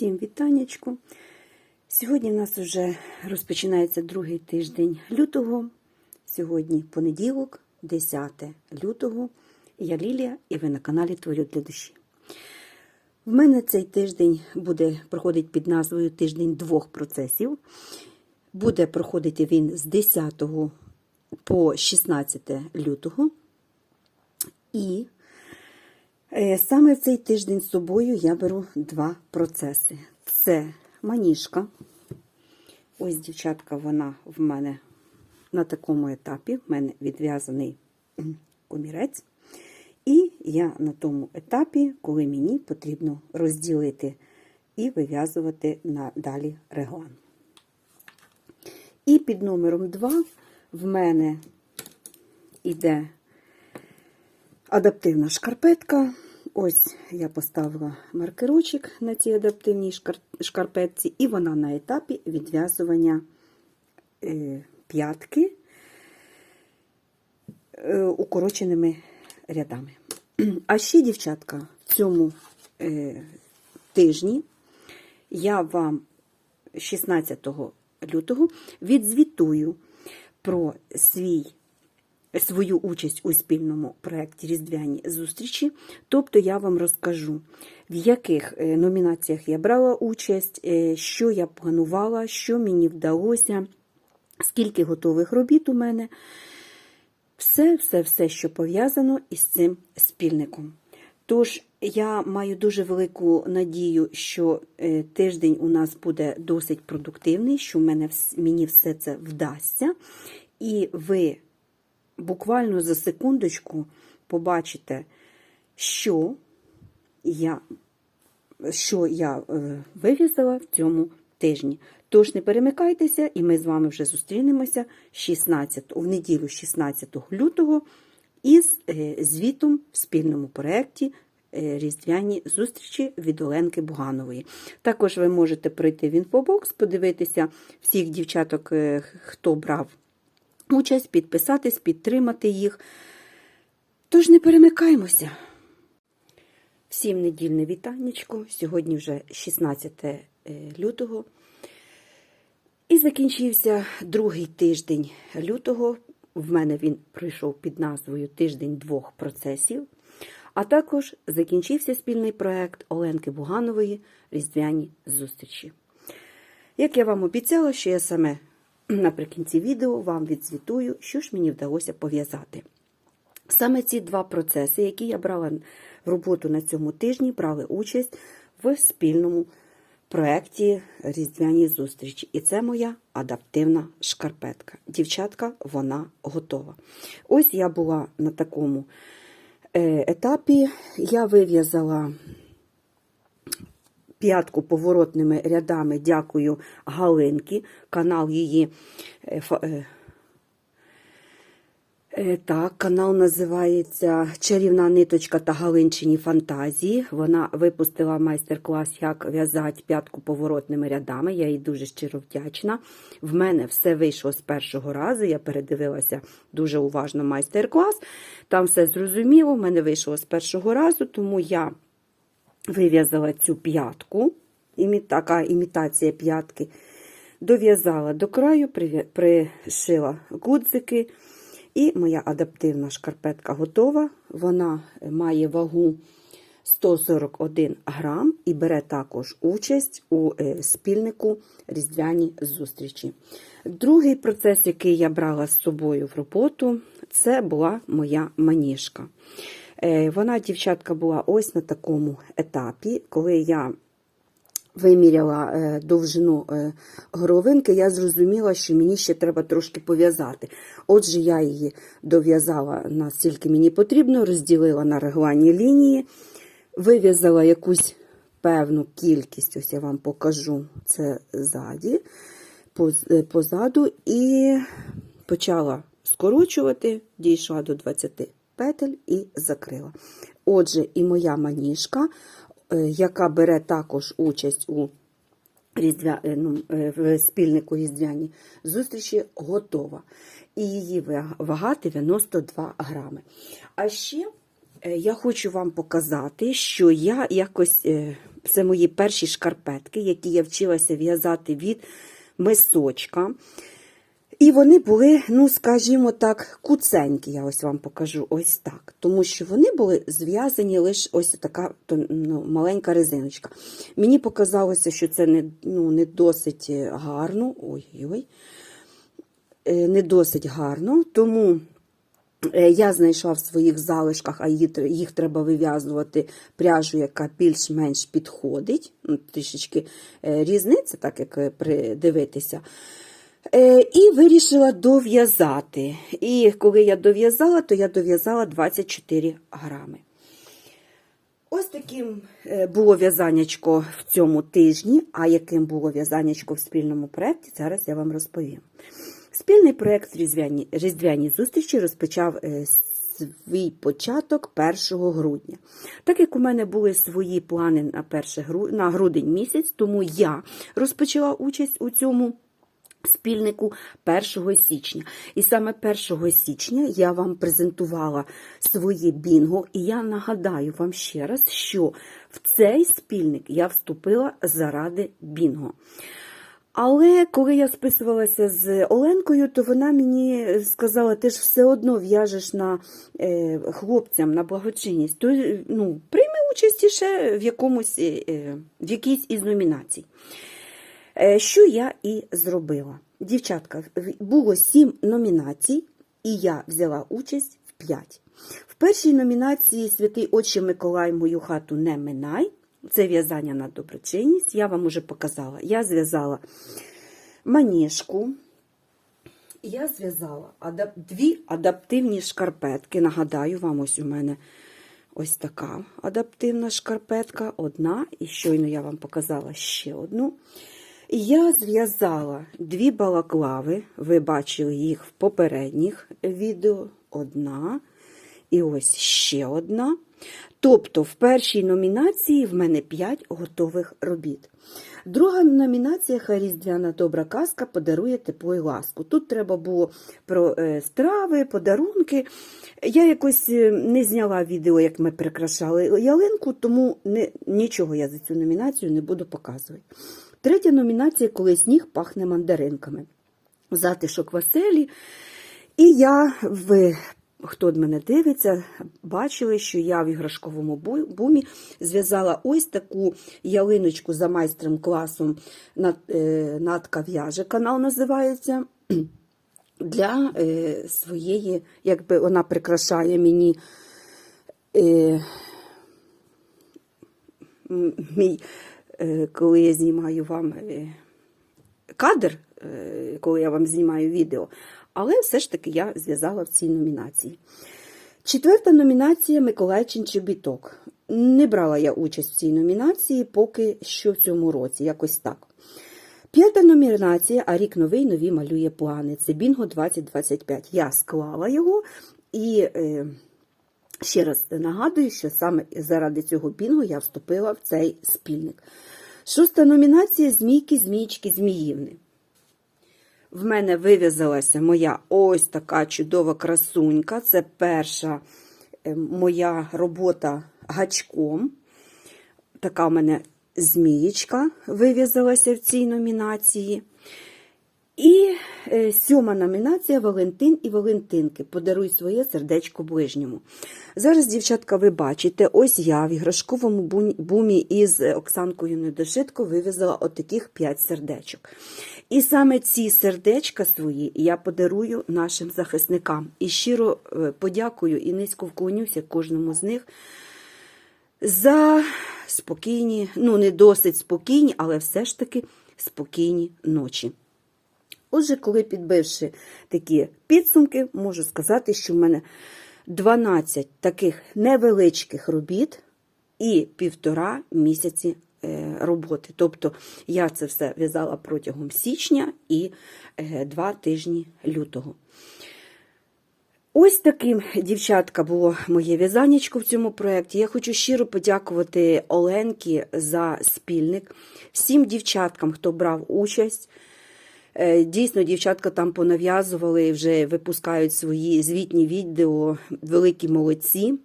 Всім вітаннячку. Сьогодні в нас вже розпочинається другий тиждень лютого. Сьогодні понеділок, 10 лютого. Я Лілія і ви на каналі Творю для душі. В мене цей тиждень буде проходить під назвою Тиждень двох процесів. Буде проходити він з 10 по 16 лютого. І Саме в цей тиждень з собою я беру два процеси. Це маніжка. Ось, дівчатка, вона в мене на такому етапі. В мене відв'язаний комірець. І я на тому етапі, коли мені потрібно розділити і вив'язувати надалі реглан. І під номером 2 в мене йде адаптивна шкарпетка. Ось я поставила маркерочок на цій адаптивній шкарпетці, і вона на етапі відв'язування е, п'ятки е, укороченими рядами. А ще, дівчатка, в цьому е, тижні я вам 16 лютого відзвітую про свій свою участь у спільному проєкті Різдвяні зустрічі. Тобто я вам розкажу, в яких е, номінаціях я брала участь, е, що я планувала, що мені вдалося, скільки готових робіт у мене. Все, все, все, що пов'язано із цим спільником. Тож, я маю дуже велику надію, що е, тиждень у нас буде досить продуктивний, що мене, мені все це вдасться. І ви буквально за секундочку побачите, що я, що я е, вивізала в цьому тижні. Тож не перемикайтеся, і ми з вами вже зустрінемося 16, в неділю 16 лютого із е, звітом в спільному проєкті е, Різдвяні зустрічі від Оленки Буганової. Також ви можете пройти в інфобокс, подивитися всіх дівчаток, хто брав участь, підписатись, підтримати їх. Тож не перемикаємося. Всім недільне вітаннячко. Сьогодні вже 16 е, лютого. І закінчився другий тиждень лютого. В мене він пройшов під назвою Тиждень двох процесів. А також закінчився спільний проект Оленки Буганової Різдвяні зустрічі. Як я вам обіцяла, що я саме наприкінці відео вам відзвітую, що ж мені вдалося пов'язати. Саме ці два процеси, які я брала в роботу на цьому тижні, брали участь в спільному проєкті Різдвяні зустрічі. І це моя адаптивна шкарпетка. Дівчатка, вона готова. Ось я була на такому е, етапі. Я вив'язала п'ятку поворотними рядами. Дякую Галинки. Канал її. е, е, Е, Так, канал називається Чарівна ниточка та Галинчині фантазії. Вона випустила майстер-клас, як в'язати п'ятку поворотними рядами. Я їй дуже щиро вдячна. В мене все вийшло з першого разу. Я передивилася дуже уважно майстер-клас. Там все зрозуміло. В мене вийшло з першого разу, тому я вив'язала цю п'ятку. Така імітація п'ятки. Дов'язала до краю, пришила гудзики. І моя адаптивна шкарпетка готова. Вона має вагу 141 грам і бере також участь у е, спільнику Різдвяні зустрічі. Другий процес, який я брала з собою в роботу, це була моя маніжка. Е, Вона, дівчатка, була ось на такому етапі, коли я виміряла е, довжину е, горловинки, я зрозуміла, що мені ще треба трошки пов'язати. Отже, я її дов'язала настільки мені потрібно, розділила на регланні лінії, вив'язала якусь певну кількість, ось я вам покажу це ззаді, позаду, і почала скорочувати, дійшла до 20 петель і закрила. Отже, і моя маніжка, е, яка бере також участь у різдвя, е, ну, е, спільнику різдвяні зустрічі, готова. І її ва- вага 92 грами. А ще я хочу вам показати, що я якось Це мої перші шкарпетки, які я вчилася в'язати від мисочка. І вони були, ну, скажімо так, куценькі, я ось вам покажу ось так. Тому що вони були зв'язані лише ось така ну, маленька резиночка. Мені показалося, що це не, ну, не досить гарно. Ой-ой, е, не досить гарно, тому. Е, Я знайшла в своїх залишках, а їх треба вив'язувати пряжу, яка більш-менш підходить. Ну, Трішечки е, різниця, так як придивитися. Е, І вирішила дов'язати. І коли я дов'язала, то я дов'язала 24 грами. Ось таким е, було в'язаннячко в цьому тижні, а яким було в'язаннячко в спільному проєкті, зараз я вам розповім. Спільний проєкт «Різдвяні, Різдвяні зустрічі розпочав е, свій початок 1 грудня. Так як у мене були свої плани на, 1 гру... на грудень місяць, тому я розпочала участь у цьому спільнику 1 січня. І саме 1 січня я вам презентувала своє бінго, і я нагадаю вам ще раз, що в цей спільник я вступила заради бінго. Але коли я списувалася з Оленкою, то вона мені сказала, ти ж все одно в'яжеш на е, хлопцям на благочинність, то ну, прийми участь ще в якомусь е, в якійсь із номінацій. Е, Що я і зробила. Дівчатка, було сім номінацій, і я взяла участь в п'ять. В першій номінації Святий Отче Миколай мою хату не минай. Це в'язання на доброчинність. Я вам уже показала. Я зв'язала маніжку. Я зв'язала адап- дві адаптивні шкарпетки. Нагадаю вам, ось у мене ось така адаптивна шкарпетка, одна, і щойно я вам показала ще одну. Я зв'язала дві балаклави, ви бачили їх в попередніх відео. Одна і ось ще одна. Тобто в першій номінації в мене 5 готових робіт. Друга номінація «Хай різдвяна добра казка подарує тепло і ласку. Тут треба було про е, страви, подарунки. Я якось е, не зняла відео, як ми прикрашали ялинку, тому не, нічого я за цю номінацію не буду показувати. Третя номінація Коли сніг пахне мандаринками. Затишок Васелі. І я в хто мене дивиться, бачили, що я в іграшковому бумі зв'язала ось таку ялиночку за майстром класом «Над- е, Натка в'яже канал називається. Для е, своєї, якби вона прикрашає мені е, мій, коли я знімаю вам е, кадр, е, коли я вам знімаю відео, але все ж таки я зв'язала в цій номінації. Четверта номінація Миколайчин Чобіток. Не брала я участь в цій номінації поки що в цьому році, якось так. П'ята номінація, а рік новий нові малює плани. Це Бінго 2025. Я склала його і е, ще раз нагадую, що саме заради цього бінго я вступила в цей спільник. Шоста номінація Змійки, Змієчки, Зміївни. В мене вив'язалася моя ось така чудова красунька. Це перша е, моя робота гачком. Така в мене змієчка вив'язалася в цій номінації. І е, сьома номінація Валентин і Валентинки. Подаруй своє сердечко ближньому. Зараз, дівчатка, ви бачите, ось я в іграшковому бумі із Оксанкою Недошитко вив'язала отаких 5 сердечок. І саме ці сердечка свої я подарую нашим захисникам. І щиро е, подякую і низько вклонюся кожному з них за спокійні, ну не досить спокійні, але все ж таки спокійні ночі. Отже, коли підбивши такі підсумки, можу сказати, що в мене 12 таких невеличких робіт і півтора місяці е, роботи. Тобто я це все в'язала протягом січня і е, два тижні лютого. Ось таким, дівчатка, було моє в'язаннячко в цьому проєкті. Я хочу щиро подякувати Оленці за спільник, всім дівчаткам, хто брав участь. Е, Дійсно, дівчатка там понав'язували вже випускають свої звітні відео. Великі молодці.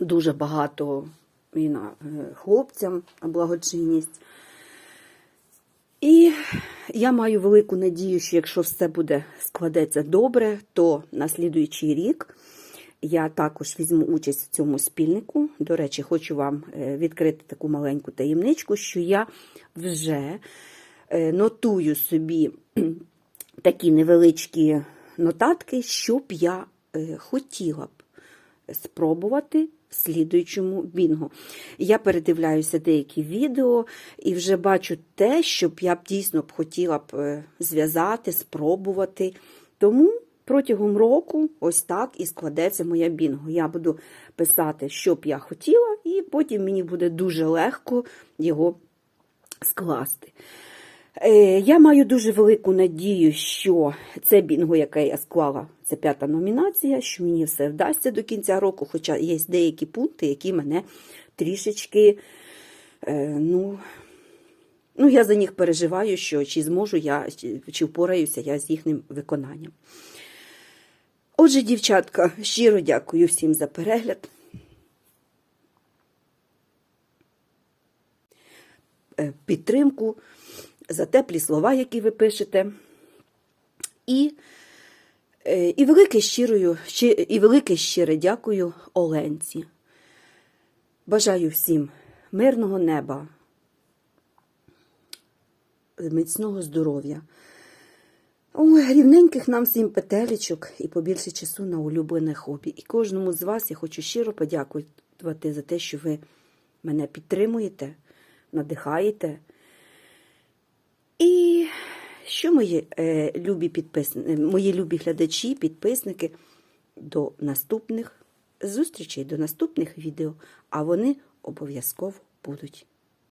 Дуже багато і на е, хлопцям благочинність. І я маю велику надію, що якщо все буде складеться добре, то на слідуючий рік я також візьму участь в цьому спільнику. До речі, хочу вам е, відкрити таку маленьку таємничку, що я вже нотую собі такі невеличкі нотатки, що б я е, хотіла б спробувати в слідуючому бінгу. Я передивляюся деякі відео і вже бачу те, що я б дійсно б хотіла б е, зв'язати, спробувати. Тому протягом року ось так і складеться моя бінго. Я буду писати, що б я хотіла, і потім мені буде дуже легко його скласти. Е, Я маю дуже велику надію, що це бінго, яке я склала, це п'ята номінація, що мені все вдасться до кінця року, хоча є деякі пункти, які мене трішечки, е, ну, ну, я за них переживаю, що чи зможу я, чи- впораюся я з їхнім виконанням. Отже, дівчатка, щиро дякую всім за перегляд. е, підтримку, за теплі слова, які ви пишете. І, е, і, велике, щирою, і велике щире дякую Оленці. Бажаю всім мирного неба, міцного здоров'я. Ой, рівненьких нам всім петелечок і побільше часу на улюблене хобі. І кожному з вас я хочу щиро подякувати за те, що ви мене підтримуєте, надихаєте. І що мої е, любі підписники, мої любі глядачі, підписники, до наступних зустрічей, до наступних відео, а вони обов'язково будуть.